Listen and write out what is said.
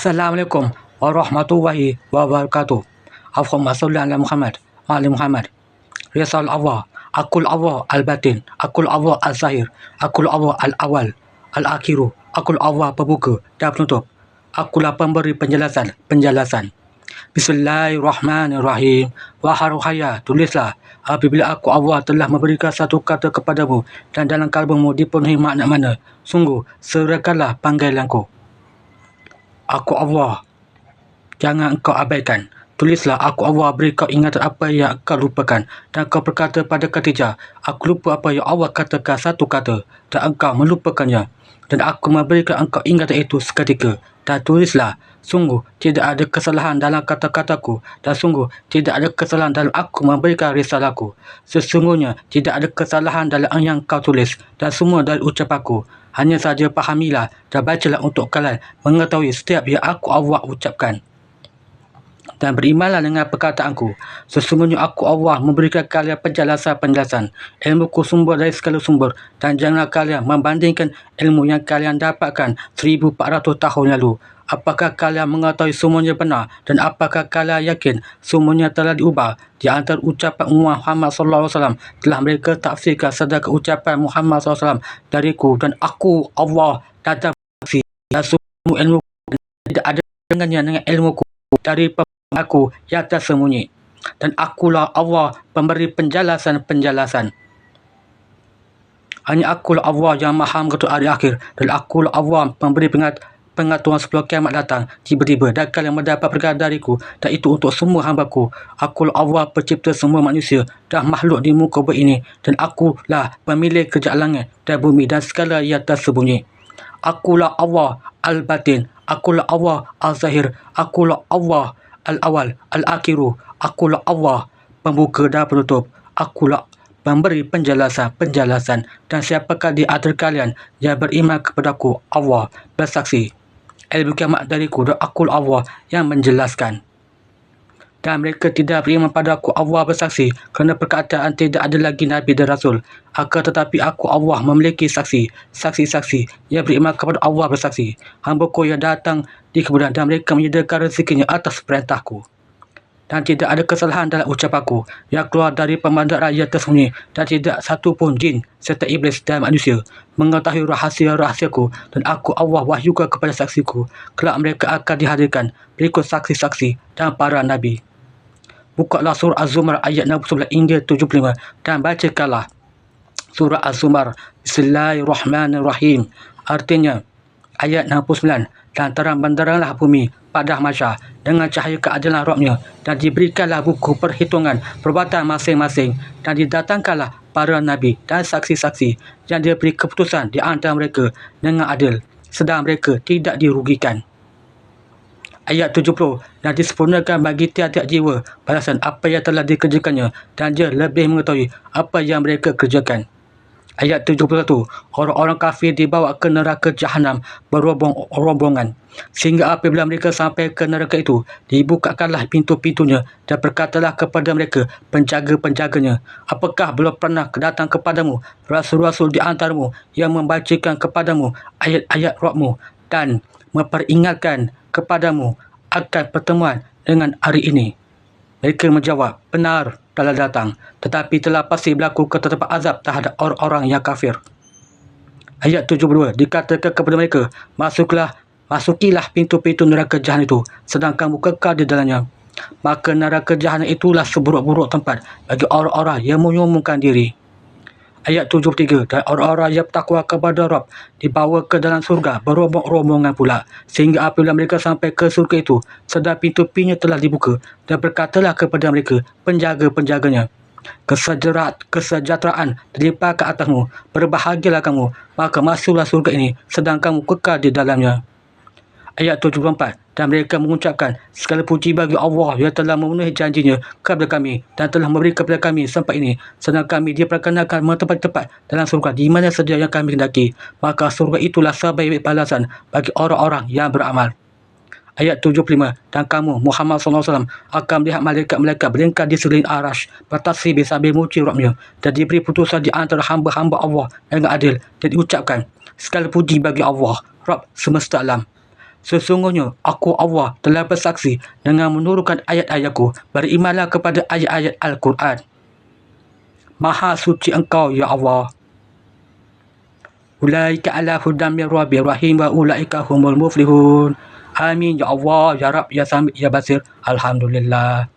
Assalamualaikum warahmatullahi wabarakatuh. Allahumma salli ala Muhammad wa ali Muhammad. Risal Allah, Akul Allah al-batin, Akul Allah al-zahir, Akul Allah al-awal, al-akhiru, Akul Allah pembuka dan penutup. Akulah pemberi penjelasan, penjelasan. Bismillahirrahmanirrahim. Wahai Ruhaya, tulislah apabila aku Allah telah memberikan satu kata kepadamu dan dalam kalbumu dipenuhi makna mana. Sungguh, serahkanlah panggilanku. Aku Allah. Jangan engkau abaikan. Tulislah aku Allah beri kau ingatan apa yang kau lupakan dan kau berkata pada Khadijah, aku lupa apa yang Allah katakan satu kata dan engkau melupakannya dan aku memberikan engkau ingatan itu seketika dan tulislah sungguh tidak ada kesalahan dalam kata-kataku dan sungguh tidak ada kesalahan dalam aku memberikan risalahku sesungguhnya tidak ada kesalahan dalam yang kau tulis dan semua dari ucapanku hanya saja pahamilah dan bacalah untuk kalian mengetahui setiap yang aku Allah ucapkan dan berimanlah dengan perkataanku. Sesungguhnya aku Allah memberikan kalian penjelasan-penjelasan. Ilmuku sumber dari segala sumber. Dan janganlah kalian membandingkan ilmu yang kalian dapatkan 1400 tahun lalu. Apakah kalian mengetahui semuanya benar dan apakah kalian yakin semuanya telah diubah di antara ucapan Muhammad SAW telah mereka tafsirkan sedangkan ucapan Muhammad SAW dariku dan aku Allah datang dan semua ilmu tidak ada dengannya dengan ilmuku dari aku yang tersembunyi. Dan akulah Allah pemberi penjelasan-penjelasan. Hanya akulah Allah yang maha mengetahui hari akhir. Dan akulah Allah pemberi pengat pengaturan sebelum kiamat datang. Tiba-tiba dan kalian mendapat perkara dariku dan itu untuk semua hambaku. Akulah Allah pencipta semua manusia dan makhluk di muka bumi ini. Dan akulah pemilik kerja langit dan bumi dan segala yang tersembunyi akulah Allah al-batin. Akulah Allah al-zahir. Akulah Allah Al-Awal, Al-Akhiru, akulah Allah, pembuka dan penutup. Akulah memberi penjelasan-penjelasan dan siapakah di antara kalian yang beriman kepadaku, Allah, bersaksi. Ilmu kiamat dariku dan akulah Allah yang menjelaskan. Dan mereka tidak beriman pada aku Allah bersaksi kerana perkataan tidak ada lagi Nabi dan Rasul. Akan tetapi aku Allah memiliki saksi, saksi-saksi yang beriman kepada Allah bersaksi. Hamba ku yang datang di kemudian dan mereka menyediakan rezekinya atas perintahku. Dan tidak ada kesalahan dalam ucapanku yang keluar dari pemandang rakyat tersembunyi dan tidak satu pun jin serta iblis dan manusia mengetahui rahsia-rahsiaku dan aku Allah wahyukan kepada saksiku. Kelak mereka akan dihadirkan berikut saksi-saksi dan para Nabi. Bukalah surah Az-Zumar ayat 69 hingga 75 dan bacakanlah surah Az-Zumar. Bismillahirrahmanirrahim. Artinya, ayat 69 dan terang benderanglah bumi pada masa dengan cahaya keadilan rohnya dan diberikanlah buku perhitungan perbuatan masing-masing dan didatangkanlah para nabi dan saksi-saksi yang diberi keputusan di antara mereka dengan adil sedang mereka tidak dirugikan. Ayat 70 dan disempurnakan bagi tiap-tiap jiwa balasan apa yang telah dikerjakannya dan dia lebih mengetahui apa yang mereka kerjakan. Ayat 71, orang-orang kafir dibawa ke neraka jahanam berombong-rombongan. Sehingga apabila mereka sampai ke neraka itu, dibukakanlah pintu-pintunya dan berkatalah kepada mereka, penjaga-penjaganya, apakah belum pernah datang kepadamu rasul-rasul di antaramu yang membacakan kepadamu ayat-ayat rohmu dan memperingatkan kepadamu akan pertemuan dengan hari ini. Mereka menjawab, benar telah datang, tetapi telah pasti berlaku ketetapan azab terhadap orang-orang yang kafir. Ayat 72 dikatakan kepada mereka, masuklah, masukilah pintu-pintu neraka jahanam itu, sedang kamu kekal di dalamnya. Maka neraka jahanam itulah seburuk-buruk tempat bagi orang-orang yang menyumbungkan diri ayat 73 dan orang-orang yang bertakwa kepada Rabb dibawa ke dalam surga berombong-rombongan pula sehingga apabila mereka sampai ke surga itu sedar pintu-pintunya telah dibuka dan berkatalah kepada mereka penjaga-penjaganya kesejahteraan, kesejahteraan terlimpah ke atasmu. Berbahagialah kamu maka masuklah surga ini sedang kamu kekal di dalamnya ayat 74 dan mereka mengucapkan segala puji bagi Allah yang telah memenuhi janjinya kepada kami dan telah memberi kepada kami sampai ini. Sedang kami diperkenalkan tempat-tempat dalam surga di mana saja yang kami hendaki. Maka surga itulah sebaik balasan bagi orang-orang yang beramal. Ayat 75 dan kamu Muhammad SAW akan melihat malaikat-malaikat berlingkar di seliling arash bertasbih sambil muci Rabbnya dan diberi putusan di antara hamba-hamba Allah yang adil. Dan diucapkan segala puji bagi Allah Rabb semesta alam Sesungguhnya aku Allah telah bersaksi dengan menurunkan ayat-ayatku. Berimanlah kepada ayat-ayat Al-Quran. Maha suci engkau, Ya Allah. Ulaika ala hudam min rabbi rahim wa ulaika humul muflihun. Amin ya Allah, ya Rab, ya Samid, ya Basir. Alhamdulillah.